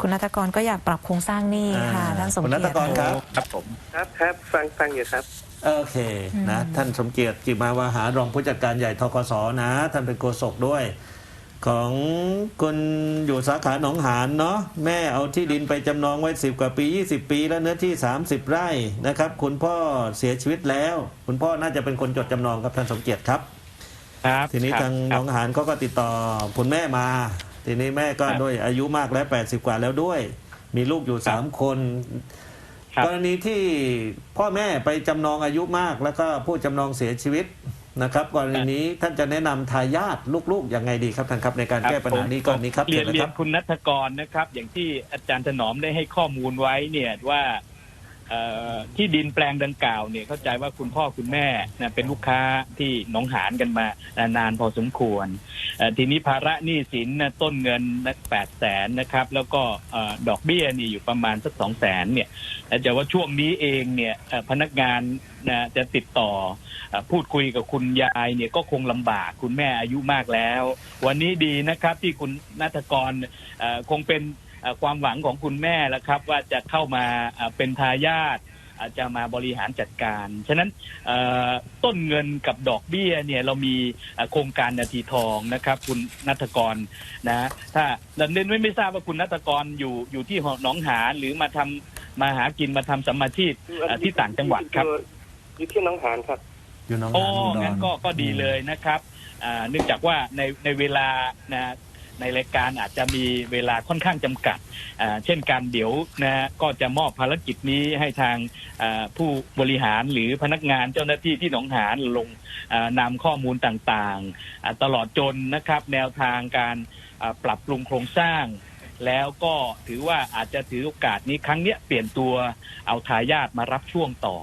คุณนัทกรก็อยากปรับโครงสร้างหนี้ค่ะอ่าท่านสมคุณเกีนัยรทกรติครับครับผม ครับครับฟังฟังอยู่ครับ โอเคนะท่านสมเกียรติจิมาวาหารองผู้จัดการใหญ่ทกสนะท่านเป็นโฆษกด้วย ของคุณอยู่สาขาหนองหานเนาะแม่เอาที่ดินไปจำนองไว้ 10 กว่าปี 20 ปี แล้วเนื้อที่ 30 ไร่นะครับ คุณพ่อเสียชีวิตแล้ว คุณพ่อน่าจะเป็นคนจดจำนองครับท่านสมเกียรติครับ ครับทีนี้ครับทางคหนรับองหานเขาก็ติดต่อคุณแม่มา ทีนี้แม่ก็ครับด้วยอายุมากแล้ว80กว่าแล้วด้วย มีลูกอยู่ครับ3คนครับกรณีที่พ่อแม่ไปจำนองอายุมาก แล้วก็ผู้จำนองเสียชีวิตนะครับกรณีนี้ท่านจะแนะนำทายาทลูกๆยังไงดีครับท่านครับในการแก้ปัญหานี้ก่อนนี้ครับเรียนชิญเรีเลยนครับคุณนัทกรนะครับ อย่างที่อาจารย์ถนอมได้ให้ข้อมูลไว้เนี่ยว่าเอ่อ ที่ดินแปลงดังกล่าวเนี่ยเข้าใจว่าคุณพ่อคุณแม่นะเป็นลูกค้าที่หนองหานกันมานานพอสมควร ทีนี้ภาระหนี้สินนะต้นเงินแปดแสนนะครับ แล้วก็ดอกเบี้ยนี่อยู่ประมาณสักสองแสนเนี่ยแต่ว่าช่วงนี้เองเนี่ยพนักงานนะจะติดต่อพูดคุยกับคุณยายเนี่ยก็คงลำบากคุณแม่อายุมากแล้ว วันนี้ดีนะครับที่คุณนัทกรคงเป็น ความหวังของคุณแม่แล้วครับ ว่าจะเข้ามาเอ่อเป็นทายาทเอ่อจะมาบริหารจัดการ ฉะนั้นเอ่อต้นเงินกับดอกเบี้ยเนี่ยเรามีเอ่อโครงการนาทีทองนะครับ คุณนัทกรนะถ้าดังนั้นไม่ไม่ทราบว่าคุณนัทกรอยู่อยู่ที่หนองหานหรือมาทำมาหากินมาทำสัมมาชีพเอ่อที่ต่างจังหวัดครับอยู่อยู่ที่หน้องหานครับอยู่หน้องโอ้หานอุดรงั้นก็ก็ดีเลยนะครับอ่าเนื่องจากว่าในในเวลานะ ในรายการอาจจะมีเวลาค่อนข้างจำกัด เช่นการเดี๋ยวนะก็จะมอบภารกิจนี้ให้ทางผู้บริหารหรือพนักงานเจ้าหน้าที่ที่หนองหานลงอ่านำข้อมูลต่างๆ ตลอดจนนะครับ แนวทางการปรับปรุงโครงสร้าง แล้วก็ถือว่าอาจจะถือโอกาสนี้ครั้งเนี้ยเปลี่ยนตัวเอาทายาทมารับช่วงต่อ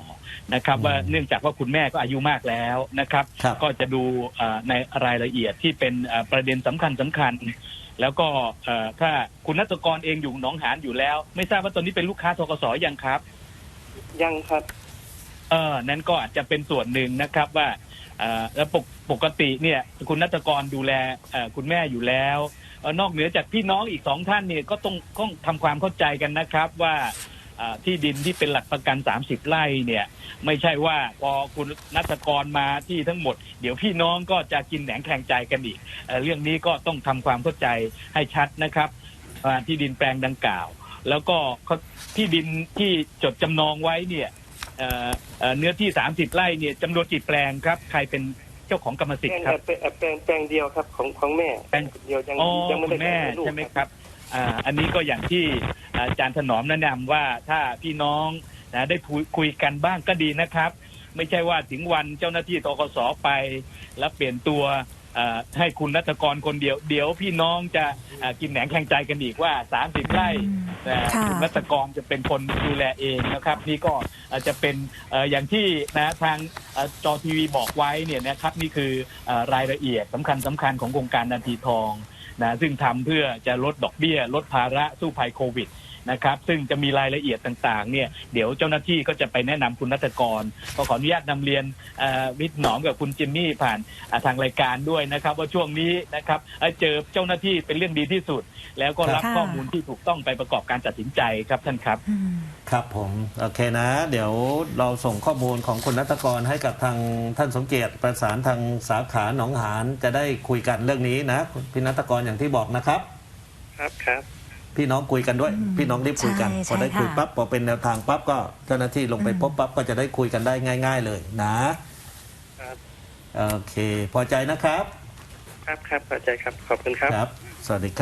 นะครับ ว่าเนื่องจากว่าคุณแม่ก็อายุมากแล้วนะครับ ครับ ก็จะดูเอ่อในรายละเอียดที่เป็นเอ่อประเด็นสำคัญสำคัญ แล้วก็เอ่อถ้าคุณนัตกรเองอยู่หนองหานอยู่แล้ว ไม่ทราบว่าตอนนี้เป็นลูกค้าทกสยังครับ ยังครับ เออนั้นก็อาจจะเป็นส่วนหนึ่งนะครับว่าเอ่อแล้วปกปกติเนี่ยคุณนัตกรดูแลเอ่อคุณแม่อยู่แล้วเอ่อ นอกเหนือจากพี่น้องอีกสองท่านเนี่ยก็ต้องต้องทำความเข้าใจกันนะครับว่าที่ดินที่เป็นหลักประกัน 30 ไร่เนี่ย ไม่ใช่ว่าพอคุณนัตกรมาที่ทั้งหมด เดี๋ยวพี่น้องก็จะกินแหนงแข่งใจกันอีกเอเรื่องนี้ก็ต้องทำความเข้าใจให้ชัดนะครับที่ดินแปลงดังกล่าว แล้วก็ที่ดินที่จดจำนองไว้เนี่ยเเนื้อที่ 30 ไร่เนี่ยจำนวนกี่แปลงครับ ใครเป็น เจ้าของกรรมสิทแปลงธิ์ครับแปลงแปลงแปลงเดียวครับของของแม่แปลงเดียวยังอ๋อยังไม่คุได้ณแม่ให้ลูกใช่ไหมครับอ่าอันนี้ก็อย่างที่อาจารย์ถนอมแนะนำว่าถ้าพี่น้องนะได้คุยคุยกันบ้างก็ดีนะครับ ไม่ใช่ว่าถึงวันเจ้าหน้าที่ตกสไป แล้วเปลี่ยนตัวเอ่อ ให้คุณนัทกรคนเดียว เดี๋ยวพี่น้องจะอ่ากินแหนงแข่งใจกันอีกว่า 30ไร่นะค่ะคุณรัตกรจะเป็นคนดูแลเองนะครับ นี่ก็อาจจะเป็นเอ่ออย่างที่นะทางเอ่อจอทีวีบอกไว้เนี่ยนะครับนี่คือเอ่อรายละเอียดสำคัญสำคัญของโครงการนาทีทองนะซึ่งทำเพื่อจะลดดอกเบี้ย ลดภาระสู้ภัยโควิด นะครับ ซึ่งจะมีรายละเอียดต่างๆเนี่ยเดี๋ยวเจ้าหน้าที่ก็จะไปแนะนำคุณนัตกรก็ขออนุญาตนำเรียนเอ่อวิทย์หนอมกับคุณจิมมี่ผ่านอ่าทางรายการด้วยนะครับ ว่าช่วงนี้นะครับเอ่อเจอเจ้าหน้าที่เป็นเรื่องดีที่สุด แล้วก็รับค่ะ ข้อมูลที่ถูกต้องไปประกอบการตัดสินใจครับท่านครับ อืม ครับผม โอเคนะ เดี๋ยวเราส่งข้อมูลของคุณนัทกรให้กับทางท่านสมเกียรติประสานทางสาขาหนองหานจะได้คุยกันเรื่องนี้นะพี่นัทกรอย่างที่บอกนะครับ ครับครับ พี่น้องคุยกันด้วยอืมพี่น้องรีบคุยกัน ใช่พอได้ใช่คุยค่ะ ปั๊บพอเป็นแนวทางปั๊บก็เจ้าหน้าที่ลงไปอืมพบปั๊บก็จะได้คุยกันได้ง่าย ๆ เลยนะครับโอเค พอใจนะครับครับครับเข้าใจครับ ขอบคุณครับ ครับ สวัสดีครับ